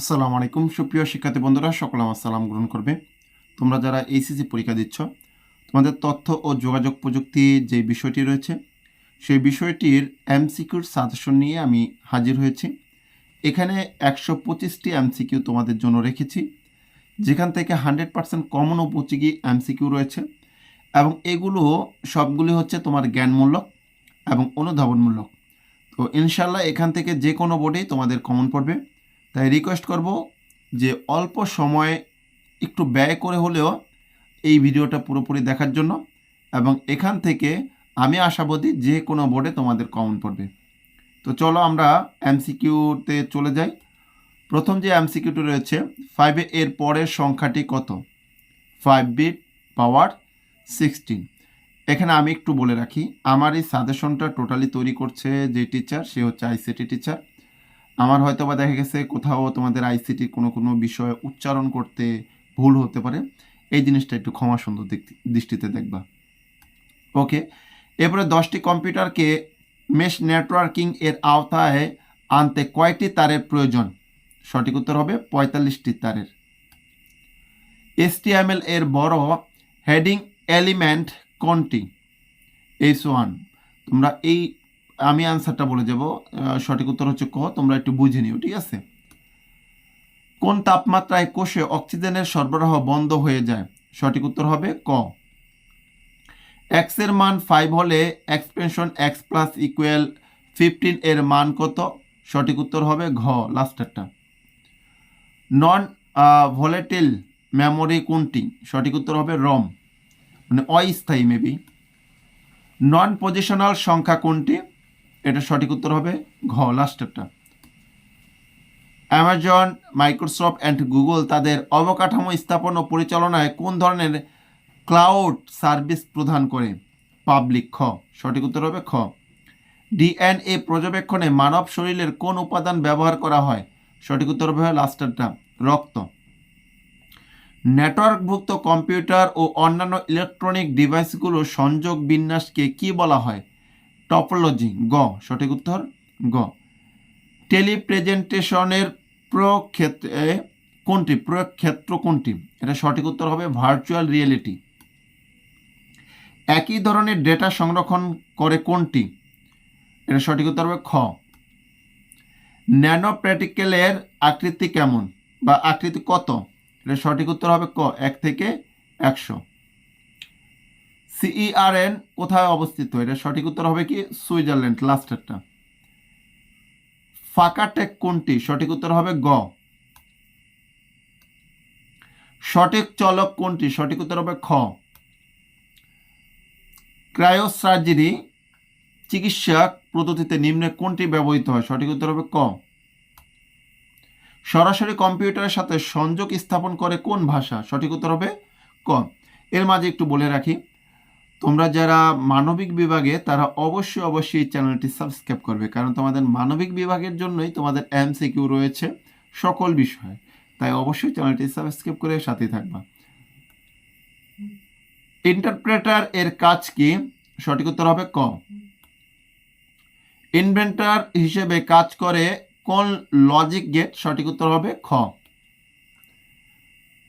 আসসালামু আলাইকুম। সুপ্রিয় শিক্ষার্থী বন্ধুরা, সকল আমার সালাম গ্রহণ করবে। তোমরা যারা এইচএসসি পরীক্ষা দিচ্ছ, তোমাদের তথ্য ও যোগাযোগ প্রযুক্তি যে বিষয়টি রয়েছে, সেই বিষয়টির এমসিকিউর সাজেশন নিয়ে আমি হাজির হয়েছি। এখানে একশো পঁচিশটি এমসিকিউ তোমাদের জন্য রেখেছি, যেখান থেকে হান্ড্রেড পার্সেন্ট কমন উপযোগী এমসিকিউ রয়েছে এবং এগুলো সবগুলি হচ্ছে তোমার জ্ঞানমূলক এবং অনুধাবনমূলক। তো ইনশাল্লাহ এখান থেকে যে কোনো বোর্ডেই তোমাদের কমন পড়বে। তাই রিকোয়েস্ট করব যে অল্প সময়ে একটু ব্যয় করে হলেও এই ভিডিওটা পুরোপুরি দেখার জন্য এবং এখান থেকে আমি আশাবাদী যে কোনো বোর্ডে তোমাদের কমন পড়বে। তো চলো আমরা এমসিকিউতে চলে যাই। প্রথম যে এমসিকিউটি রয়েছে ফাইভে এর পরের সংখ্যাটি কত? ফাইভ বিট পাওয়ার সিক্সটিন এখানে আমি একটু বলে রাখি আমার এই সাজেশনটা টোটালি তৈরি করছে যে টিচার সে হচ্ছে আইসিটি টিচার আমার হয়তো বা দেখা গেছে কোথাও তোমাদের আইসিটি কোনো কোনো বিষয়ে উচ্চারণ করতে ভুল হতে পারে। এই জিনিসটা একটু ক্ষমা সুন্দর দৃষ্টিতে দেখবা। ওকে, এরপরে দশটি কম্পিউটারকে মেশ নেটওয়ার্কিং এর আওতায় আনতে কয়টি তারের প্রয়োজন? সঠিক উত্তর হবে পঁয়তাল্লিশটি তারের। এসটিএমএল এর বড় হেডিং এলিমেন্ট কোনটি? এইচ ওয়ান তোমরা এই আমি আনসারটা বলে যাব। সঠিক উত্তর হচ্ছে ক, তোমরা একটু বুঝে নিও, ঠিক আছে? কোন তাপমাত্রায় কোষে অক্সিজেনের সরবরাহ বন্ধ হয়ে যায়? সঠিক উত্তর হবে ক। এক্সের মান ফাইভ হলে expansion x plus equal fifteen এর মান কত? সঠিক উত্তর হবে ঘ লাস্টারটা নন ভলেটিল মেমোরি কোনটি? সঠিক উত্তর হবে রম মানে অস্থায়ী মেবি নন পজিশনাল সংখ্যা কোনটি? এটা সঠিক উত্তর হবে ঘ লাস্টেরটা অ্যামাজন মাইক্রোসফট অ্যান্ড গুগল তাদের অবকাঠামো স্থাপন ও পরিচালনায় কোন ধরনের ক্লাউড সার্ভিস প্রদান করে? পাবলিক খ। সঠিক উত্তর হবে খ। ডিএনএ পর্যবেক্ষণে মানব শরীরের কোন উপাদান ব্যবহার করা হয়? সঠিক উত্তর হবে লাস্টারটা রক্ত। নেটওয়ার্কভুক্ত কম্পিউটার ও অন্যান্য ইলেকট্রনিক ডিভাইসগুলোর সংযোগ বিন্যাসকে কি বলা হয়? টপোলজি, গ, সঠিক উত্তর, গ। টেলিপ্রেজেন্টেশনের প্রয়োগ ক্ষেত্রে কোনটি? প্রয়োগ ক্ষেত্র কোনটি? এটা সঠিক উত্তর হবে ভার্চুয়াল রিয়েলিটি। একই ধরনের ডেটা সংরক্ষণ করে কোনটি? এটা সঠিক উত্তর হবে খ। ন্যানো প্র্যাকটিক্যালের আকৃতি কেমন বা আকৃতি কত? এটা সঠিক উত্তর হবে ক, এক থেকে একশো। সিইআরএন কোথায় অবস্থিত? এটা সঠিক উত্তর হবে কি? সুইজারল্যান্ড লাস্টেরটা ফাঁকা টেক কোনটি? সঠিক উত্তর হবে গ। সঠিক চলক কোনটি? সঠিক উত্তর হবে খ। ক্রায়োসার্জারি চিকিৎসা পদ্ধতিতে নিম্নে কোনটি ব্যবহৃত হয়? সঠিক উত্তর হবে ক। সরাসরি কম্পিউটারের সাথে সংযোগ স্থাপন করে কোন ভাষা? সঠিক উত্তর হবে ক। এর মাঝে একটু বলে রাখি তোমরা যারা মানবিক বিভাগে, তারা অবশ্যই অবশ্যই চ্যানেলটি সাবস্ক্রাইব করবে, কারণ তোমাদের মানবিক বিভাগের জন্যই তোমাদের এমসিকিউ রয়েছে সকল বিষয়ে। তাই অবশ্যই চ্যানেলটি সাবস্ক্রাইব করে সাথে থাকবা। ইন্টারপ্রেটার এর কাজ কি? সঠিক উত্তর হবে ক। ইনভেন্টার হিসেবে কাজ করে কোন লজিক গেট? সঠিক উত্তর হবে খ।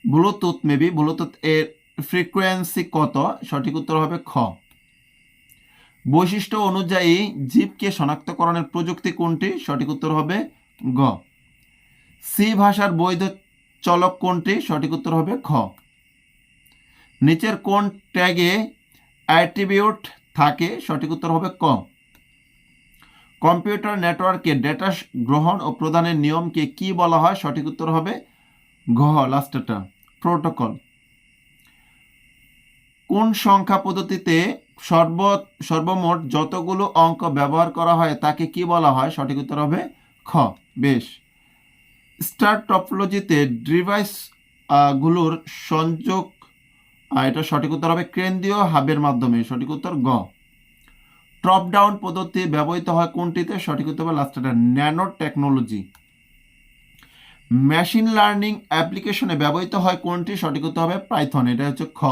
ব্লুটুথ, মেবি ব্লুটুথ এর ফ্রিকোয়েন্সি কত? সঠিক উত্তর হবে খ। বৈশিষ্ট্য অনুযায়ী জীবকে শনাক্তকরণের প্রযুক্তি কোনটি? সঠিক উত্তর হবে গ। সি ভাষার বৈধ চলক কোনটি? সঠিক উত্তর হবে খ। নিচের কোন ট্যাগে অ্যাট্রিবিউট থাকে? সঠিক উত্তর হবে ক। কম্পিউটার নেটওয়ার্কে ডেটা গ্রহণ ও প্রদানের নিয়মকে কি বলা হয়? সঠিক উত্তর হবে ঘ লাস্টটা প্রোটোকল। কোন সংখ্যা পদ্ধতিতে সর্ব, সর্বমোট যতগুলো অঙ্ক ব্যবহার করা হয় তাকে কি বলা হয়? সঠিক উত্তর হবে খ। বেশ। স্টার টপোলজিতে ডিভাইসগুলোর সংযোগ এটা সঠিক উত্তর হবে কেন্দ্রীয় হাবের মাধ্যমে। সঠিক উত্তর গ। টপ ডাউন পদ্ধতি ব্যবহৃত হয় কোনটিতে? সঠিক উত্তর হবে লাস্টটা ন্যানো টেকনোলজি মেশিন লার্নিং অ্যাপ্লিকেশনে ব্যবহৃত হয় কোনটি? সঠিক উত্তর হবে পাইথন। এটা হচ্ছে খ।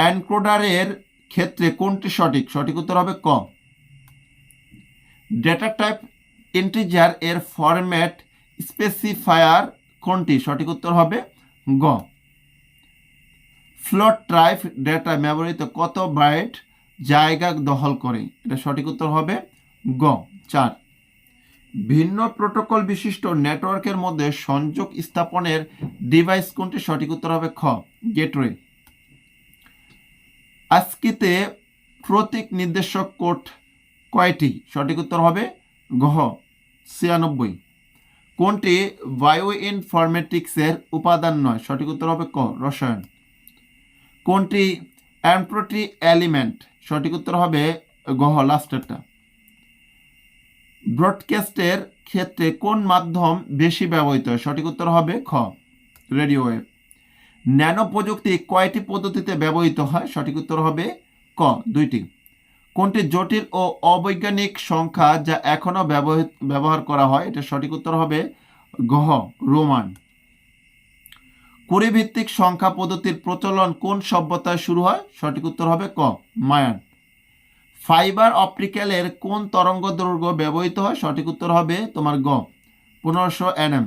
অ্যানকোডারের ক্ষেত্রে কোনটি সঠিক? সঠিক উত্তর হবে ক ডেটা টাইপ ইন্টিজার এর ফরম্যাট স্পেসিফায়ার কোনটি? সঠিক উত্তর হবে গ। ফ্লোট ট্রাইফ ডেটা ব্যবহৃত কত বাইট জায়গা দখল করে? এটা সঠিক উত্তর হবে গ। চার। ভিন্ন প্রোটোকল বিশিষ্ট নেটওয়ার্কের মধ্যে সংযোগ স্থাপনের ডিভাইস কোনটি? সঠিক উত্তর হবে খ। গেটওয়ে। আজকিতে প্রতীক নির্দেশক কোড কয়টি? সঠিক উত্তর হবে গহ ছিয়ানব্বই। কোনটি বায়ো ইনফরমেটিক্সের উপাদান নয়? সঠিক উত্তর হবে ক, রসায়ন। কোনটি অ্যাম্প্রোটি এলিমেন্ট সঠিক উত্তর হবে গহ লাস্টেরটা। ব্রডকাস্টের ক্ষেত্রে কোন মাধ্যম বেশি ব্যবহৃত হয়? সঠিক উত্তর হবে খ রেডিও ওয়েভ ন্যানো প্রযুক্তি কয়টি পদ্ধতিতে ব্যবহৃত হয়? সঠিক উত্তর হবে ক, দুইটি। কোনটি জটিল ও অবৈজ্ঞানিক সংখ্যা যা এখনও ব্যবহৃত, ব্যবহার করা হয়? এটা সঠিক উত্তর হবে গহ রোমান। কুড়িভিত্তিক সংখ্যা পদ্ধতির প্রচলন কোন সভ্যতায় শুরু হয়? সঠিক উত্তর হবে ক, মায়ান। ফাইবার অপটিক্যালের কোন তরঙ্গ দৈর্ঘ্য ব্যবহৃত হয়? সঠিক উত্তর হবে তোমার গ, পনেরোশো এনএম।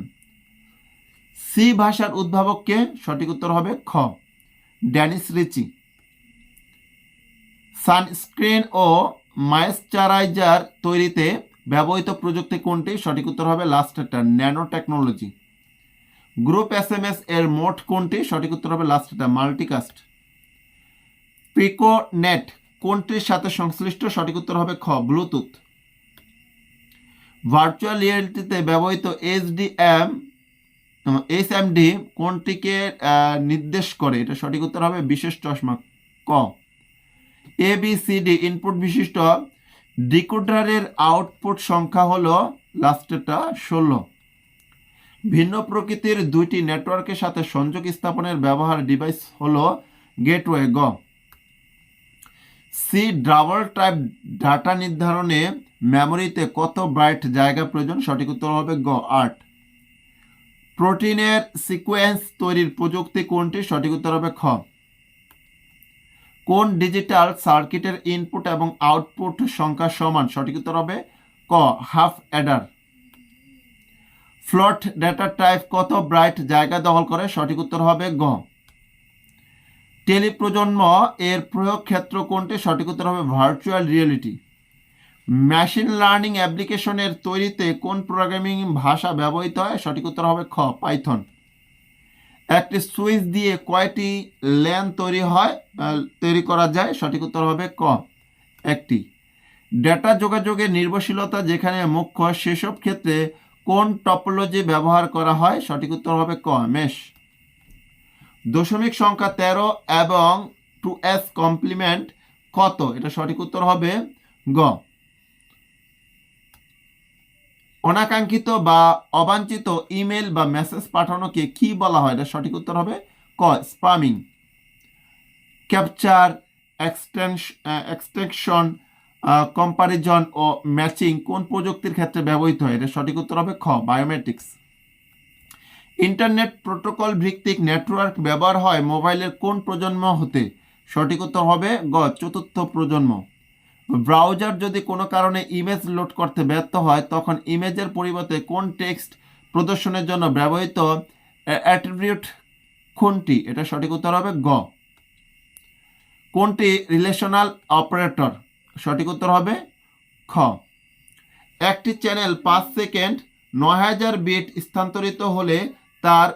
সি ভাষার উদ্ভাবককে সঠিক উত্তর হবে খ। Dennis Ritchie. সানস্ক্রিন ও ময়েশ্চারাইজার তৈরিতে ব্যবহৃত প্রযুক্তি কোনটি? সঠিক উত্তর হবে লাস্টেরটা nano technology group S M S এর মোট কোনটি? সঠিক উত্তর হবে লাস্টেরটা মাল্টিকাস্ট। পিকো নেট কোনটির সাথে সংশ্লিষ্ট? সঠিক উত্তর হবে খ, ব্লুটুথ। ভার্চুয়াল রিয়েলিটিতে ব্যবহৃত এইচডিএম এইচ এম ডি কোনটিকে নির্দেশ করে? এটা সঠিক উত্তর হবে বিশেষ চশমা, ক। A, B, C, D input বিশিষ্ট ডিকোডারের আউটপুট সংখ্যা হলো লাস্টেরটা ষোলো। ভিন্ন প্রকৃতির দুইটি নেটওয়ার্কের সাথে সংযোগ স্থাপনের ব্যবহার ডিভাইস হলো গেটওয়ে গ। সি ডাবল টাইপ ডাটা নির্ধারণে মেমোরিতে কত বাইট জায়গা প্রয়োজন? সঠিক উত্তর হবে গ, আট। প্রোটিনের সিকোয়েন্স তৈরির প্রযুক্তি কোনটি? সঠিক উত্তর হবে খ। কোন ডিজিটাল সার্কিটের ইনপুট এবং আউটপুট সংখ্যা সমান? সঠিক উত্তর হবে ক, half adder. Float data type কত ব্রাইট জায়গা দখল করে? সঠিক উত্তর হবে গ। টেলিপ্রজন্ম এর প্রয়োগ ক্ষেত্র কোনটি? সঠিক উত্তর হবে ভার্চুয়াল রিয়েলিটি। মেশিন লার্নিং অ্যাপ্লিকেশনের তৈরিতে কোন প্রোগ্রামিং ভাষা ব্যবহৃত হয়? সঠিক উত্তর হবে খ পাইথন একটি সুইচ দিয়ে কয়টি ল্যান তৈরি হয়? তৈরি করা যায়? সঠিক উত্তর হবে ক। একটি ডেটা যোগাযোগের নির্ভরশীলতা যেখানে মুখ্য, সেসব ক্ষেত্রে কোন টপোলজি ব্যবহার করা হয়? সঠিক উত্তর হবে ক মেশ দশমিক সংখ্যা তেরো এবং টু এস কমপ্লিমেন্ট কত? এটা সঠিক উত্তর হবে গ। অনাকাঙ্ক্ষিত বা অবাঞ্ছিত ইমেল বা মেসেজ পাঠানোকে কি বলা হয়? এটা সঠিক উত্তর হবে ক spamming capture extension extension comparison ও ম্যাচিং কোন প্রযুক্তির ক্ষেত্রে ব্যবহৃত হয়? এটা সঠিক উত্তর হবে খ বায়োমেট্রিক্স ইন্টারনেট প্রোটোকল ভিত্তিক নেটওয়ার্ক ব্যবহার হয় মোবাইলের কোন প্রজন্ম হতে? সঠিক উত্তর হবে গ, চতুর্থ প্রজন্ম। ব্রাউজার যদি কোনো কারণে ইমেজ লোড করতে ব্যর্থ হয়, তখন ইমেজের পরিবর্তে কোন টেক্সট প্রদর্শনের জন্য ব্যবহৃত অ্যাট্রিবিউট কোনটি? এটা সঠিক উত্তর হবে গ। কোনটি রিলেশনাল অপারেটর সঠিক উত্তর হবে খ। একটি চ্যানেল পাঁচ সেকেন্ড নয় হাজার বিট স্থানান্তরিত হলে তার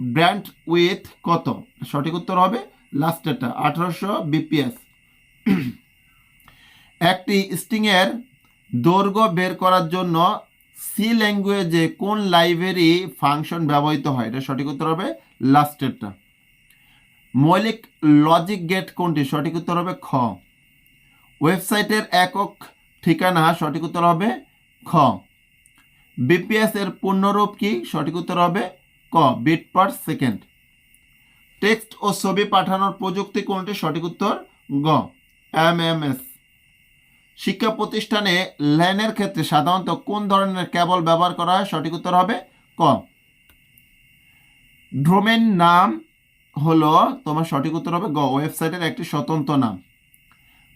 ব্র্যান্ড উইথ কত? সঠিক উত্তর হবে লাস্টেরটা আঠারোশো বিপিএস একটি স্ট্রিংয়ের দৈর্ঘ্য বের করার জন্য সি ল্যাঙ্গুয়েজে কোন লাইব্রেরি ফাংশন ব্যবহৃত হয়? এটা সঠিক উত্তর হবে লাস্টেরটা মৌলিক লজিক গেট কোনটি? সঠিক উত্তর হবে খ। ওয়েবসাইটের একক ঠিকানা সঠিক উত্তর হবে খ। বিপিএস এর পূর্ণরূপ কি? সঠিক উত্তর হবে ক, বিট পার সেকেন্ড। টেক্সট ও ছবি পাঠানোর প্রযুক্তি কোনটি? সঠিক উত্তর গ, এম এম এস। শিক্ষা প্রতিষ্ঠানে ল্যানের ক্ষেত্রে সাধারণত কোন ধরনের কেবল ব্যবহার করা হয়? সঠিক উত্তর হবে ক। ডোমেন নাম হলো, তোমার সঠিক উত্তর হবে গ। ওয়েবসাইটের একটি স্বতন্ত্র নাম।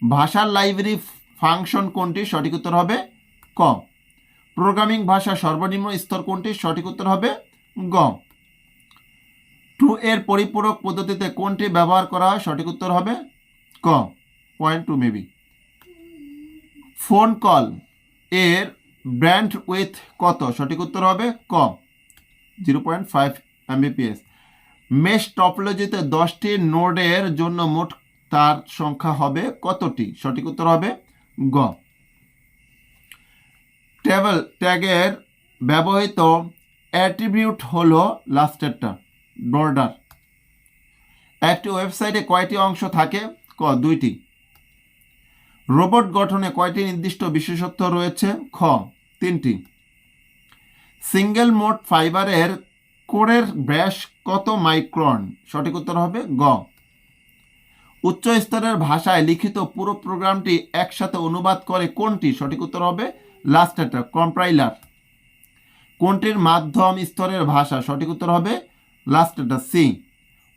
ভাষার লাইব্রেরি ফাংশন কোনটি? সঠিক উত্তর হবে ক। প্রোগ্রামিং ভাষা সর্বনিম্ন স্তর কোনটি? সঠিক উত্তর হবে গ। টু এর পরিপূরক পদ্ধতিতে কোনটি ব্যবহার করা হয়? সঠিক উত্তর হবে ক। Point two maybe. Phone call এর ব্র্যান্ড উইথ কত? সঠিক উত্তর হবে ক। Zero point five Mbps mesh টপোলজিতে দশটি নোডের জন্য মোট তার সংখ্যা হবে কতটি? সঠিক উত্তর হবে গ। টেবল ট্যাগের ব্যবহৃত অ্যাট্রিবিউট হলো লাস্টেরটা, বর্ডার। একটি ওয়েবসাইটে কয়টি অংশ থাকে? ক, দুইটি। রোবট গঠনে কয়টি নির্দিষ্ট বিশেষত্ব রয়েছে? খ, তিনটি। সিঙ্গেল মোড ফাইবারের কোরের ব্যাস কত মাইক্রন? সঠিক উত্তর হবে গ। উচ্চ স্তরের ভাষায় লিখিত পুরো প্রোগ্রামটি একসাথে অনুবাদ করে কোনটি? সঠিক উত্তর হবে লাস্ট একটা কম্প্রাইলার কোনটির মাধ্যম স্তরের ভাষা? সঠিক উত্তর হবে লাস্ট একটা সি।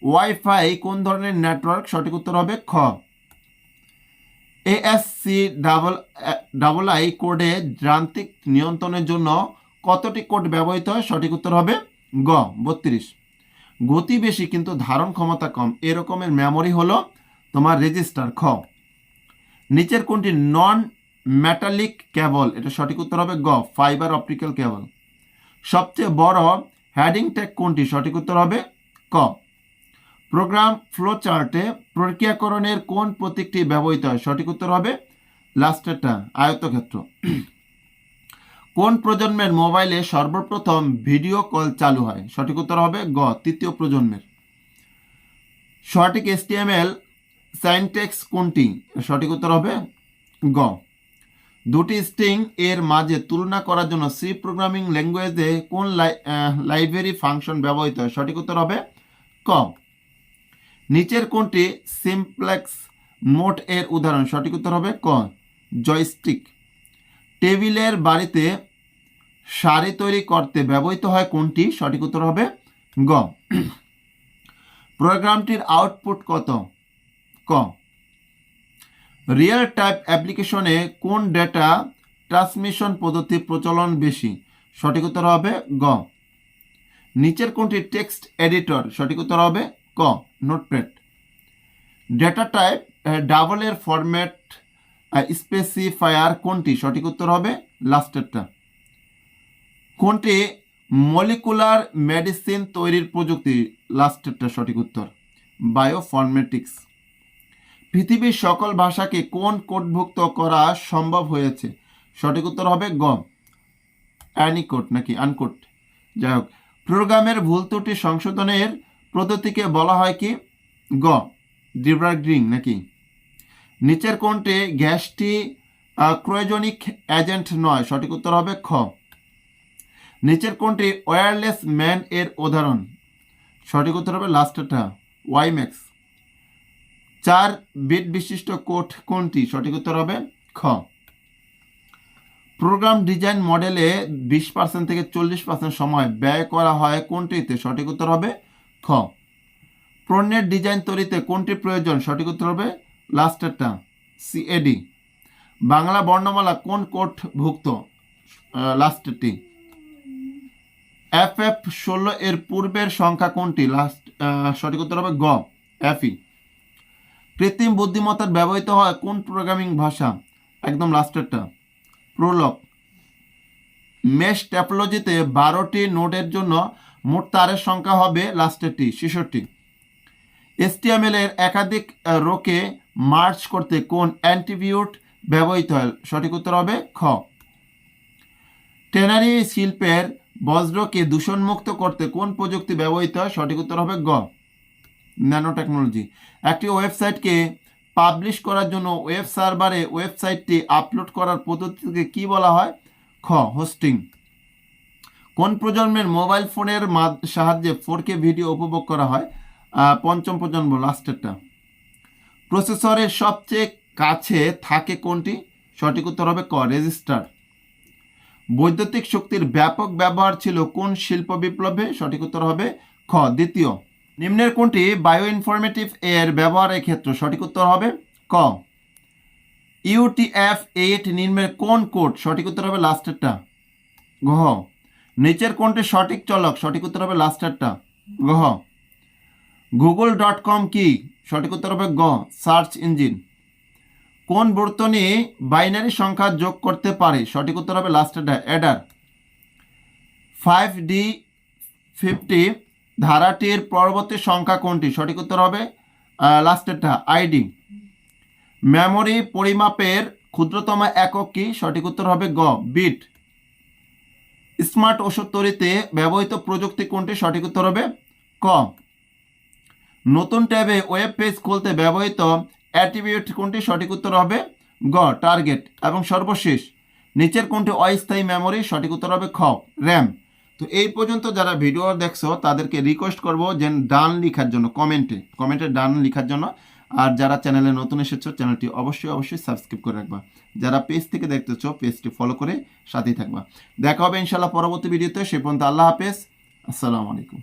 ওয়াইফাই কোন ধরনের নেটওয়ার্ক? সঠিক উত্তর হবে খ। এএসসি ডাবল ডাবল আই কোডে যান্ত্রিক নিয়ন্ত্রণের জন্য কতটি কোড ব্যবহৃত হয়? সঠিক উত্তর হবে গ, বত্রিশ। গতি বেশি কিন্তু ধারণ ক্ষমতা কম। এরকমের মেমোরি হলো তোমার রেজিস্টার খ। নিচের কোনটি? নন মেটালিক কেবল এটা সঠিক উত্তর হবে গ ফাইবার অপটিক্যাল কেবল সবচেয়ে বড় হ্যাডিং ট্যাগ কোনটি? সঠিক উত্তর হবে ক। প্রোগ্রাম ফ্লো চার্টে প্রক্রিয়াকরণের কোন প্রতীকটি ব্যবহৃত হয়? সঠিক উত্তর হবে লাস্টেরটা আয়তক্ষেত্র। কোন প্রজন্মের মোবাইলে সর্বপ্রথম ভিডিও কল চালু হয়? সঠিক উত্তর হবে গ, তৃতীয় প্রজন্মের। সঠিক এসটিএমএল সাইনটেক্স কোনটি? সঠিক উত্তর হবে গ। দুটি স্ট্রিং এর মাঝে তুলনা করার জন্য সি প্রোগ্রামিং ল্যাঙ্গুয়েজে কোন লাইব্রেরি ফাংশন ব্যবহৃত হয়? সঠিক উত্তর হবে ক। নিচের কোনটি সিমপ্লেক্স মোট এর উদাহরণ। সঠিক উত্তর হবে ক, জয়স্টিক। টেবিলের বাড়িতে সারি তৈরি করতে ব্যবহৃত হয় কোনটি সঠিক উত্তর হবে গ। প্রোগ্রামটির আউটপুট কত? ক। রিয়েল টাইপ অ্যাপ্লিকেশনে কোন ডেটা ট্রান্সমিশন পদ্ধতি প্রচলন বেশি? সঠিক উত্তর হবে গ। নিচের কোনটি টেক্সট এডিটর। সঠিক উত্তর হবে ক। নোটপ্যাড ডেটা টাইপ ডাবলের ফরম্যাট স্পেসিফায়ার কোনটি? সঠিক উত্তর হবে লাস্টেরটা। কোনটি? মলিকুলার মেডিসিন তৈরির প্রযুক্তি, লাস্টেরটা সঠিক উত্তর। বায়োফরমেটিক্স পৃথিবীর সকল ভাষাকে কোন কোডভুক্ত করা সম্ভব হয়েছে? সঠিক উত্তর হবে গ অ্যানিকোট নাকি আনকোট? যাই হোক, প্রোগ্রামের ভুল ত্রুটি সংশোধনের পদ্ধতিকে বলা হয় কি? গ ডিব্রাগ্রিং নাকি? নিচের কোনটি গ্যাসটি ক্রয়োজনিক এজেন্ট নয়। সঠিক উত্তর হবে খ। নিচের কোনটি ওয়্যারলেস ম্যান এর উদাহরণ। সঠিক উত্তর হবে লাস্টটা ওয়াইম্যাক্স চার বিট বিশিষ্ট কোট কোনটি সঠিক উত্তর হবে খ। প্রোগ্রাম ডিজাইন মডেলে বিশ পার্সেন্ট থেকে চল্লিশ পার্সেন্ট সময় ব্যয় করা হয় কোনটিতে? সঠিক উত্তর হবে খ। পণ্যের ডিজাইন তৈরিতে কোনটি প্রয়োজন? সঠিক উত্তর হবে লাস্টেরটা সিএডি বাংলা বর্ণমালা কোন কোড ভুক্ত লাস্টেরটি। এফ এফ ষোলো এর পূর্বের সংখ্যা কোনটি? লাস্ট সঠিক উত্তর হবে গ এফই কৃত্রিম বুদ্ধিমত্তার ব্যবহৃত হয় কোন প্রোগ্রামিং ভাষা? একদম লাস্টেরটা। প্রোলক মেশ ট্যাপোলজিতে বারোটি নোডের জন্য মোট তারের সংখ্যা হবে লাস্টেরটি, ছেষট্টি। এসটিএমএল এর একাধিক রোকে মার্চ করতে কোন অ্যান্টিবিউট ব্যবহৃত হয়? সঠিক উত্তর হবে খ। টেনারি শিল্পের বজ্রকে দূষণমুক্ত করতে কোন প্রযুক্তি ব্যবহৃত হয়? সঠিক উত্তর হবে গ। ন্যানো টেকনোলজি একটি ওয়েবসাইটকে পাবলিশ করার জন্য ওয়েব সার্ভারে ওয়েবসাইটটি আপলোড করার পদ্ধতিকে কি বলা হয়? খ, হোস্টিং। কোন প্রজন্মের মোবাইল ফোনের সাহায্যে ফোর কে ভিডিও উপভোগ করা হয়? পঞ্চম প্রজন্ম লাস্টেরটা প্রসেসরের সবচেয়ে কাছে থাকে কোনটি? সঠিক উত্তর হবে ক রেজিস্টার বৈদ্যুতিক শক্তির ব্যাপক ব্যবহার ছিল কোন শিল্প বিপ্লবে? সঠিক উত্তর হবে খ, দ্বিতীয়। নিম্নের কোনটি? বায়ো ইনফরমেটিভ এর ব্যবহারের ক্ষেত্র, সঠিক উত্তর হবে ক। ইউটিএফ এইট নিম্নের কোন কোড সঠিক উত্তর হবে লাস্টেরটা গহ নিচের কোনটি সঠিক? চলক সঠিক উত্তর হবে লাস্টারটা। গহ গুগল ডট কম কি? সঠিক উত্তর হবে গ। সার্চ ইঞ্জিন কোন বর্তনী বাইনারি সংখ্যা যোগ করতে পারে? সঠিক উত্তর হবে লাস্টেরটা, অ্যাডার। ফাইভ ডি ফিফটি ধারাটির পরবর্তী সংখ্যা কোনটি? সঠিক উত্তর হবে লাস্টেরটা আইডি মেমোরি পরিমাপের ক্ষুদ্রতম একক কি? সঠিক উত্তর হবে গ বিট স্মার্ট ওষুধ তৈরিতে ব্যবহৃত প্রযুক্তি কোনটি সঠিক উত্তর হবে? ক। নতুন ট্যাবে ওয়েব পেজ খুলতে ব্যবহৃত অ্যাট্রিবিউট কোনটি সঠিক উত্তর হবে? গ, টার্গেট। এবং সর্বশেষ, নিচের কোনটি অস্থায়ী মেমোরি সঠিক উত্তর হবে খ, র্যাম। তো এই পর্যন্ত যারা ভিডিও দেখছ, তাদেরকে রিকোয়েস্ট করব যে ডান লিখার জন্য, কমেন্টে কমেন্টে ডান লেখার জন্য। আর যারা চ্যানেলে নতুন এসেছ, চ্যানেলটি অবশ্যই অবশ্যই সাবস্ক্রাইব করে রাখবা। যারা পেজ থেকে দেখতেছ পেজটি ফলো করে সাথেই থাকবা। দেখা হবে ইনশাল্লাহ পরবর্তী ভিডিওতে সে পর্যন্ত আল্লাহ হাফেজ। আসসালামু আলাইকুম।